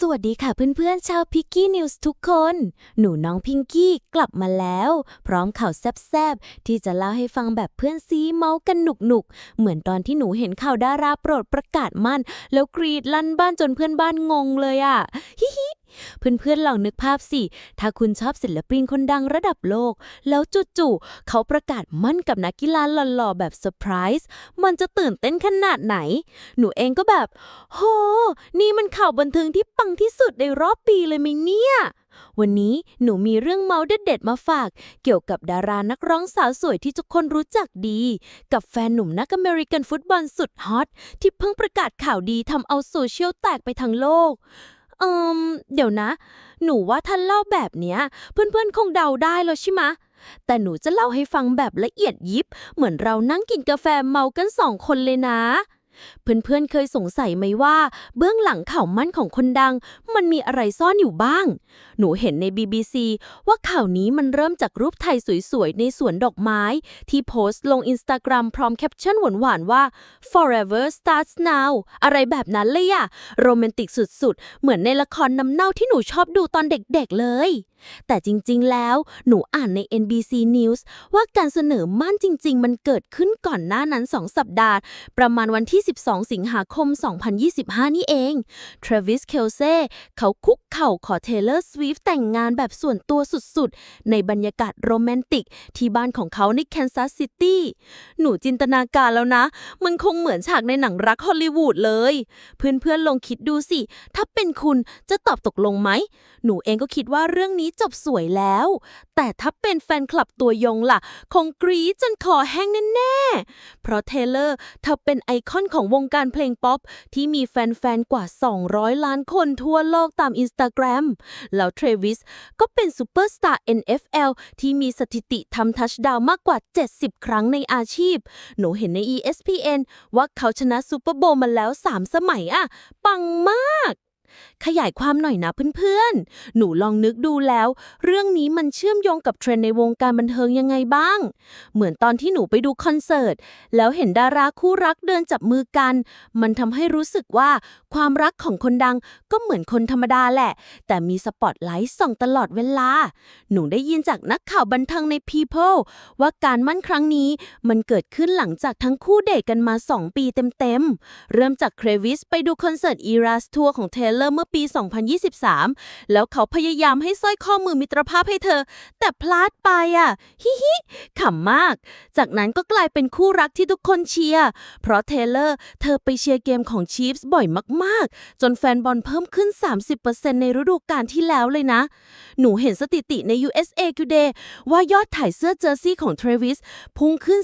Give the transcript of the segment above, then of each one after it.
สวัสดีค่ะเพื่อนๆชาวพิกกี้นิวส์ทุกคน หนูน้องพิงกี้กลับมาแล้ว พร้อมข่าวแซบๆ ที่จะเล่าให้ฟังแบบเพื่อนซีเมาส์กันหนุกๆ เหมือนตอนที่หนูเห็นข่าวดาราโปรดประกาศมั่น แล้วกรีดลั่นบ้านจนเพื่อนบ้านงงเลยอะ่ะฮิฮิ เพื่อนๆลองนึกภาพสิ ถ้าคุณชอบศิลปินคนดังระดับโลก แล้วจู่ๆเขาประกาศมั่นกับนักกีฬาหล่อๆแบบเซอร์ไพรส์มันจะตื่นเต้นขนาดไหน หนูเองก็แบบ โห นี่มันข่าวบันเทิงที่ปังที่สุดในรอบปีเลยไหมเนี่ยวันนี้หนูมีเรื่องเมาเด็ดๆมาฝาก เกี่ยวกับดารานักร้องสาวสวยที่ทุกคนรู้จักดี กับแฟนหนุ่มนักอเมริกันฟุตบอลสุดฮอตที่เพิ่งประกาศข่าวดีทำเอาโซเชียลแตกไปทั้งโลก เอิมเดี๋ยวนะ หนูว่าท่านเล่าแบบเนี้ย เพื่อนๆ คงเดาได้แล้วใช่ไหมแต่หนูจะเล่าให้ฟังแบบละเอียดยิบ เหมือนเรานั่งกินกาแฟเมากันสองคนเลยนะ เพื่อนๆ เคยสงสัยไหมว่า เบื้องหลังข่าวมั่นของคนดัง มันมีอะไรซ่อนอยู่บ้าง หนูเห็นใน BBC ว่าข่าวนี้มันเริ่มจากรูปไทยสวยๆ ในสวนดอกไม้ ที่โพสต์ลง Instagram พร้อมแคปชั่นหวานๆ ว่า forever starts now อะไรแบบนั้นเลยอะโรแมนติกสุดๆ เหมือนในละครน้ำเน่าที่หนูชอบดูตอนเด็กๆ เลย แต่จริงๆ แล้วหนูอ่านใน NBC News ว่าการเสนอมั่นจริง ๆ มันเกิดขึ้นก่อนหน้านั้น2สัปดาห์ ประมาณวันที่12สิงหาคม 2025 นี่เอง Travis Kelce เขาคุกเข่าขอ Taylor Swift แต่งงานแบบส่วนตัวสุดๆ ในบรรยากาศโรแมนติก ที่บ้านของเขาใน Kansas City หนูจินตนาการแล้วนะ มันคงเหมือนฉากในหนังรักฮอลลีวูดเลย เพื่อนๆลองคิดดูสิ ถ้าเป็นคุณจะตอบตกลงไหม หนูเองก็คิดว่าเรื่องนี้จบสวยแล้ว แต่ถ้าเป็นแฟนคลับตัวยงล่ะ คงกรี๊ดจนคอแห้งแน่ๆ เพราะเทเลอร์เธอเป็นไอคอนของวงการเพลงป๊อป ที่มีแฟน ๆ กว่า 200 ล้านคนทั่วโลกตามอินสตาแกรมแล้วเทรวิสก็เป็นซูเปอร์สตาร์ NFL ที่มีสถิติทำทัชดาวมากกว่า 70 ครั้งในอาชีพ หนูเห็นใน ESPN ว่าเขาชนะซูเปอร์โบว์มาแล้ว 3 สมัยอะปังมาก ขยายความหน่อยนะเพื่อนๆ หนูลองนึกดูแล้ว เรื่องนี้มันเชื่อมโยงกับเทรนด์ในวงการบันเทิงยังไงบ้าง เหมือนตอนที่หนูไปดูคอนเสิร์ต แล้วเห็นดาราคู่รักเดินจับมือกัน มันทำให้รู้สึกว่าความรักของคนดังก็เหมือนคนธรรมดาแหละ แต่มีสปอตไลท์ส่องตลอดเวลา หนูได้ยินจากนักข่าวบันเทิงใน People ว่าการมั่นครั้งนี้มันเกิดขึ้นหลังจากทั้งคู่เดทกันมา 2 ปีเต็มๆ เริ่มจากเครวิสไปดูคอนเสิร์ต Eras Tour ของ Taylor มื่อปี 2023 แล้วเขาพยายามให้สร้อยข้อมือมิตรภาพให้เธอ แต่พลาดไปอะ ฮิฮิขำมาก จากนั้นก็กลายเป็นคู่รักที่ทุกคนเชียร์ เพราะเทเลอร์ เธอไปเชียร์เกมของ Chiefs บ่อยมาก ๆ จนแฟนบอลเพิ่มขึ้น 30%ในฤดูกาลที่แล้วเลยนะ หนูเห็นสถิติใน USA Today ว่ายอดถ่ายเสื้อเจอร์ซี่ของเทรวิสพุ่งขึ้น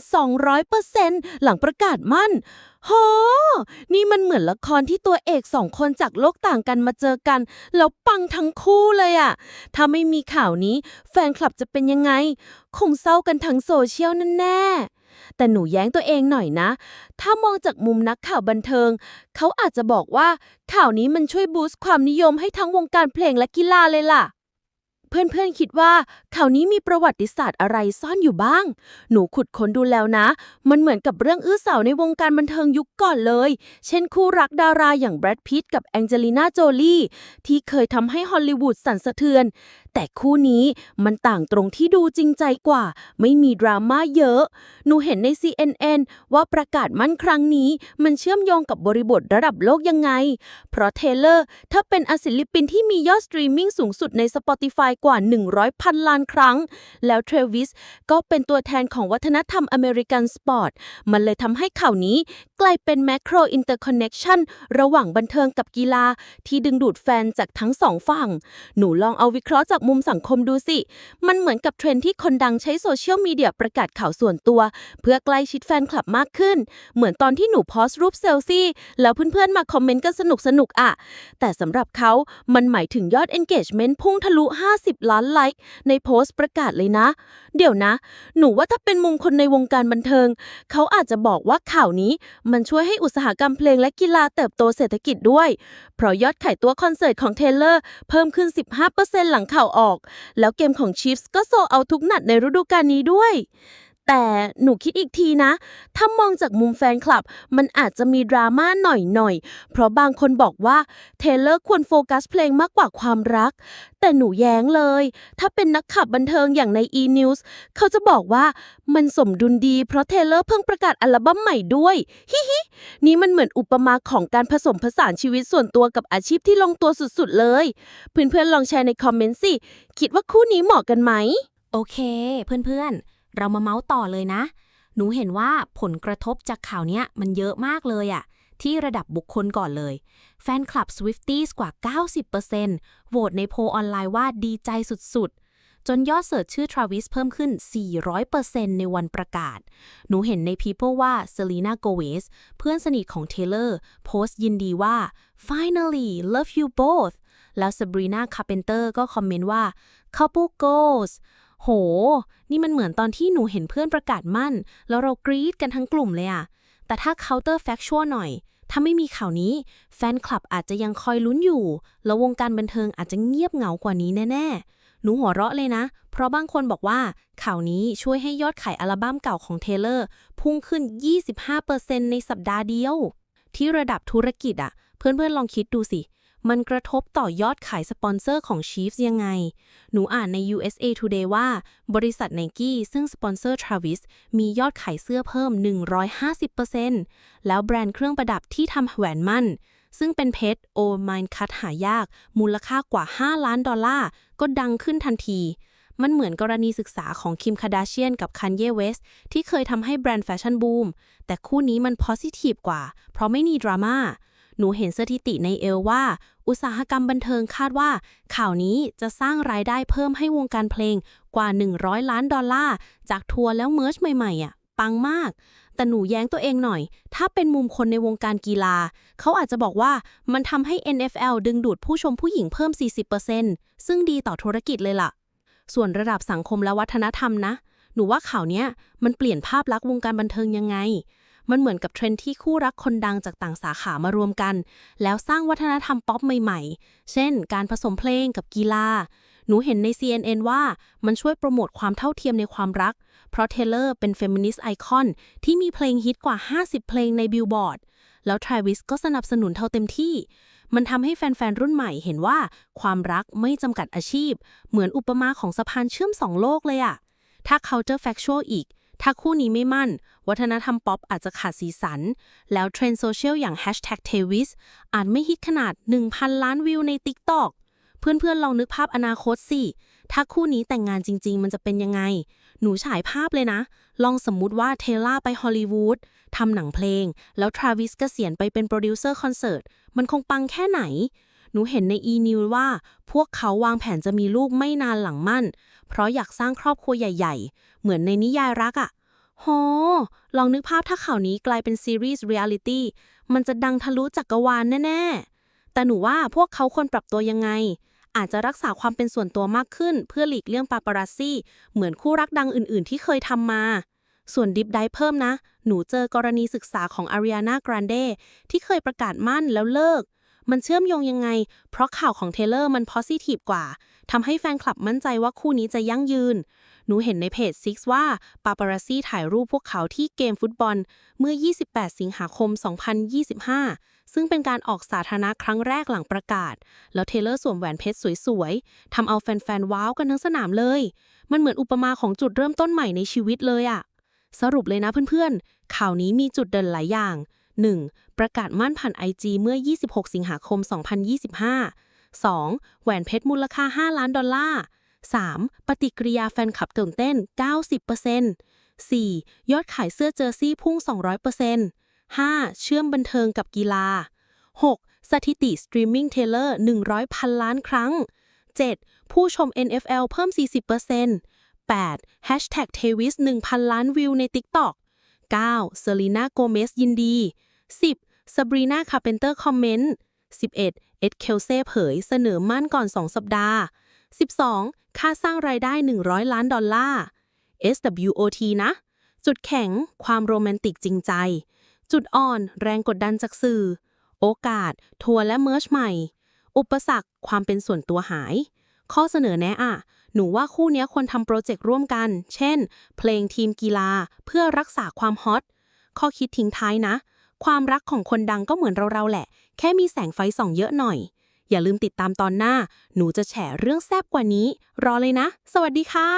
200%หลังประกาศมั่นโห นี่มันเหมือนละครที่ตัวเอกสองคนจากโลกต่างกันมาเจอกัน แล้วปังทั้งคู่เลยอะถ้าไม่มีข่าวนี้ แฟนคลับจะเป็นยังไง คงเศร้ากันทั้งโซเชียลนั่นแน่แต่หนูแย้งตัวเองหน่อยนะ ถ้ามองจากมุมนักข่าวบันเทิง เขาอาจจะบอกว่าข่าวนี้มันช่วยบูสต์ความนิยมให้ทั้งวงการเพลงและกีฬาเลยล่ะ เพื่อนๆคิดว่าข่าวนี้มีประวัติศาสตร์อะไรซ่อนอยู่บ้าง หนูขุดค้นดูแล้วนะ มันเหมือนกับเรื่องอื้อสาวในวงการบันเทิงยุคก่อนเลย เช่นคู่รักดาราอย่างแบรดพิตต์กับแองเจลิน่าโจลี่ที่เคยทำให้ฮอลลีวูดสั่นสะเทือน แต่คู่นี้มันต่างตรงที่ดูจริงใจกว่า ไม่มีดราม่าเยอะ หนูเห็นใน CNN ว่าประกาศมั่นครั้งนี้ มันเชื่อมโยงกับบริบทระดับโลกยังไง เพราะเทเลอร์ถ้าเป็นอศิลปินที่มียอดสตรีมมิ่งสูงสุดใน Spotify กว่า 100 พันล้านครั้ง แล้วเทรวิสก็เป็นตัวแทนของวัฒนธรรมอเมริกันสปอร์ต มันเลยทำให้ข่าวนี้กลายเป็นแมโครอินเตอร์คอนเน็ชันระหว่างบันเทิงกับกีฬาที่ดึงดูดแฟนจากทั้งสองฝั่ง หนูลองเอาวิเคราะห์จากมุมสังคมดูสิ มันเหมือนกับเทรนที่คนดังใช้โซเชียลมีเดียประกาศข่าวส่วนตัว เพื่อใกล้ชิดแฟนคลับมากขึ้น เหมือนตอนที่หนูโพสต์รูปเซลฟี่ แล้วเพื่อนๆมาคอมเมนต์กันสนุกสนุกๆอะแต่สำหรับเขามันหมายถึงยอด engagement พุ่งทะลุ 50ล้านไลค์ในโพสต์ประกาศเลยนะ เดี๋ยวนะ หนูว่าถ้าเป็นมุมคนในวงการบันเทิง เขาอาจจะบอกว่าข่าวนี้มันช่วยให้อุตสาหกรรมเพลงและกีฬาเติบโตเศรษฐกิจด้วย เพราะยอดขายตัวคอนเสิร์ตของเทเลอร์เพิ่มขึ้น 15%หลังข่าวออก แล้วเกมของชีฟส์ก็โซเอาทุกนัดในฤดูกาลนี้ด้วย แต่หนูคิดอีกทีนะ ถ้ามองจากมุมแฟนคลับ มันอาจจะมีดราม่าหน่อยๆ เพราะบางคนบอกว่าเทเลอร์ควรโฟกัสเพลงมากกว่าความรัก แต่หนูแย้งเลย ถ้าเป็นนักขับบันเทิงอย่างใน e-news เขาจะบอกว่ามันสมดุลดีเพราะเทเลอร์เพิ่งประกาศอัลบั้มใหม่ด้วย ฮิฮิ นี่มันเหมือนอุปมาของการผสมผสานชีวิตส่วนตัวกับอาชีพที่ลงตัวสุดๆเลย เพื่อนๆลองแชร์ในคอมเมนต์สิ คิดว่าคู่นี้เหมาะกันไหม โอเค เพื่อนๆ เรามาเมาส์ต่อเลยนะ หนูเห็นว่าผลกระทบจากข่าวเนี้ยมันเยอะมากเลยอะที่ระดับบุคคลก่อนเลย แฟนคลับ Swifties กว่า 90%โหวตในโพลออนไลน์ว่าดีใจสุดๆ จนยอดเสิร์ชชื่อ Travis เพิ่มขึ้น 400%ในวันประกาศ หนูเห็นใน People ว่า Selena Gomez เพื่อนสนิทของ Taylor โพสต์ยินดีว่า finally love you both แล้ว Sabrina Carpenter ก็คอมเมนต์ว่า couple goals โห นี่มันเหมือนตอนที่หนูเห็นเพื่อนประกาศมั่น แล้วเรากรี๊ดกันทั้งกลุ่มเลยอะแต่ถ้า counter factual หน่อย ถ้าไม่มีข่าวนี้ แฟนคลับอาจจะยังคอยลุ้นอยู่ แล้ววงการบันเทิงอาจจะเงียบเหงากว่านี้แน่ๆ หนูหัวเราะเลยนะ เพราะบางคนบอกว่า ข่าวนี้ช่วยให้ยอดขายอัลบั้มเก่าของเทเลอร์ พุ่งขึ้น 25%ในสัปดาห์เดียว ที่ระดับธุรกิจอะเพื่อนๆลองคิดดูสิ มันกระทบต่อยอดขายสปอนเซอร์ของ Chiefs ยังไง หนูอ่านใน USA Today ว่า บริษัท Nike ซึ่งสปอนเซอร์ Travis มียอดขายเสื้อเพิ่ม 150%แล้วแบรนด์เครื่องประดับที่ทำแหวนมั่น ซึ่งเป็นเพชรโอมายคัตหายาก มูลค่ากว่า 5 ล้านดอลลาร์ ก็ดังขึ้นทันทีมันเหมือนกรณีศึกษาของคิมคาดาเชียนกับคันเยเวสที่เคยทำให้แบรนด์แฟชั่นบูม แต่คู่นี้มัน positive กว่า เพราะไม่มีดราม่า หนูเห็นสถิติในเอลว่า อุตสาหกรรมบันเทิงคาดว่า ข่าวนี้จะสร้างรายได้เพิ่มให้วงการเพลงกว่า 100 ล้านดอลลาร์ จากทัวร์แล้วเมิร์ชใหม่ๆอะปังมาก แต่หนูแย้งตัวเองหน่อย ถ้าเป็นมุมคนในวงการกีฬา เขาอาจจะบอกว่ามันทำให้ NFL ดึงดูดผู้ชมผู้หญิงเพิ่ม 40%ซึ่งดีต่อธุรกิจเลยล่ะ ส่วนระดับสังคมและวัฒนธรรมนะ หนูว่าข่าวนี้มันเปลี่ยนภาพลักษณ์วงการบันเทิงยังไง มันเหมือนกับเทรนด์ที่คู่รักคนดังจากต่างสาขามารวมกัน แล้วสร้างวัฒนธรรมป๊อปใหม่ๆ เช่น การผสมเพลงกับกีฬา หนูเห็นใน CNN ว่ามันช่วยโปรโมทความเท่าเทียมในความรัก เพราะเทเลอร์เป็นเฟมินิสต์ไอคอนที่มีเพลงฮิตกว่า 50 เพลงในบิลบอร์ด แล้วทรวิสก็สนับสนุนเท่าเต็มที่มันทำให้แฟน ๆ รุ่นใหม่เห็นว่า ความรักไม่จำกัดอาชีพ เหมือนอุปมาของสะพานเชื่อมสองโลกเลยอะถ้า culture factual อีก ถ้าคู่นี้ไม่มั่น วัฒนธรรมป๊อปอาจจะขาดสีสัน แล้วเทรนด์โซเชียลอย่าง hashtag t e w i s อาจไม่ฮิตขนาด 1,000 ล้านวิวใน TikTok เพื่อนๆลองนึกภาพอนาคตสิ ถ้าคู่นี้แต่งงานจริง ๆ มันจะเป็นยังไง หนูฉายภาพเลยนะ ลองสมมุติว่าเทล่าไปฮอลลีวูดทำหนังเพลง แล้วทราวิสเกษียณไปเป็นโปรดิวเซอร์คอนเสิร์ต มันคงปังแค่ไหน หนูเห็นใน e-news ว่า พวกเขาวางแผนจะมีลูกไม่นานหลังมั่น เพราะอยากสร้างครอบครัวใหญ่ ๆ เหมือนในนิยายรักอะ่ะโห ลองนึกภาพถ้าข่าวนี้กลายเป็นซีรีส์เรียลิตี้ มันจะดังทะลุจักกรวาลแน่ ๆ แต่หนูว่าพวกเขาควรปรับตัวยังไง อาจจะรักษาความเป็นส่วนตัวมากขึ้น เพื่อหลีกเลี่ยงปาปารัสซี่ เหมือนคู่รักดังอื่น ๆ ที่เคยทำมา ส่วนดิฟไดเพิ่มนะ หนูเจอกรณีศึกษาของอาริ a น a กรานเดที่เคยประกาศมั่นแล้วเลิก มันเชื่อมโยงยังไง เพราะข่าวของเทเลอร์มัน positive กว่า ทำให้แฟนคลับมั่นใจว่าคู่นี้จะยั่งยืน หนูเห็นในเพจ Six ว่าปาปารัสซี่ถ่ายรูปพวกเขาที่เกมฟุตบอลเมื่อ 28 สิงหาคม 2025 ซึ่งเป็นการออกสาธารณะครั้งแรกหลังประกาศ แล้วเทเลอร์สวมแหวนเพชรสวยๆ ทำเอาแฟนๆ ว้าวกันทั้งสนามเลย มันเหมือนอุปมาของจุดเริ่มต้นใหม่ในชีวิตเลยอะสรุปเลยนะเพื่อนๆ ข่าวนี้มีจุดเด่นหลายอย่าง 1. ประกาศมั่นผ่าน IG เมื่อ 26 สิงหาคม 2025 2. แหวนเพชรมูลค่า 5 ล้านดอลลาร์ 3. ปฏิกิริยาแฟนคลับตื่นเต้น 90% 4. ยอดขายเสื้อเจอร์ซี่พุ่ง 200% 5. เชื่อมบันเทิงกับกีฬา 6. สถิติสตรีมมิ่งเทเลอร์ 100 พันล้านครั้ง 7. ผู้ชม NFL เพิ่ม 40% 8. Hashtag t e w i s 1,000 ล้านวิวใน TikTok 9. Selena Gomez ยินดี 10. Sabrina Carpenter คอมเมนต์ 11. เอ็ดเคลเซ่เผยเสนอมั่นก่อน 2 สัปดาห์ 12. ค่าสร้างรายได้ 100 ล้านดอลลาร์ SWOT นะ จุดแข็ง ความโรแมนติกจริงใจ จุดอ่อน แรงกดดันจากสื่อ โอกาส ทัวร์และเมิร์ชใหม่ อุปสรรค ความเป็นส่วนตัวหาย ข้อเสนอแนะอะ หนูว่าคู่นี้ควรทำโปรเจกต์ร่วมกัน เช่น เพลงทีมกีฬา เพื่อรักษาความฮอต ข้อคิดทิ้งท้ายนะ ความรักของคนดังก็เหมือนเราๆแหละ แค่มีแสงไฟส่องเยอะหน่อย อย่าลืมติดตามตอนหน้า หนูจะแฉเรื่องแซบกว่านี้ รอเลยนะ สวัสดีค่ะ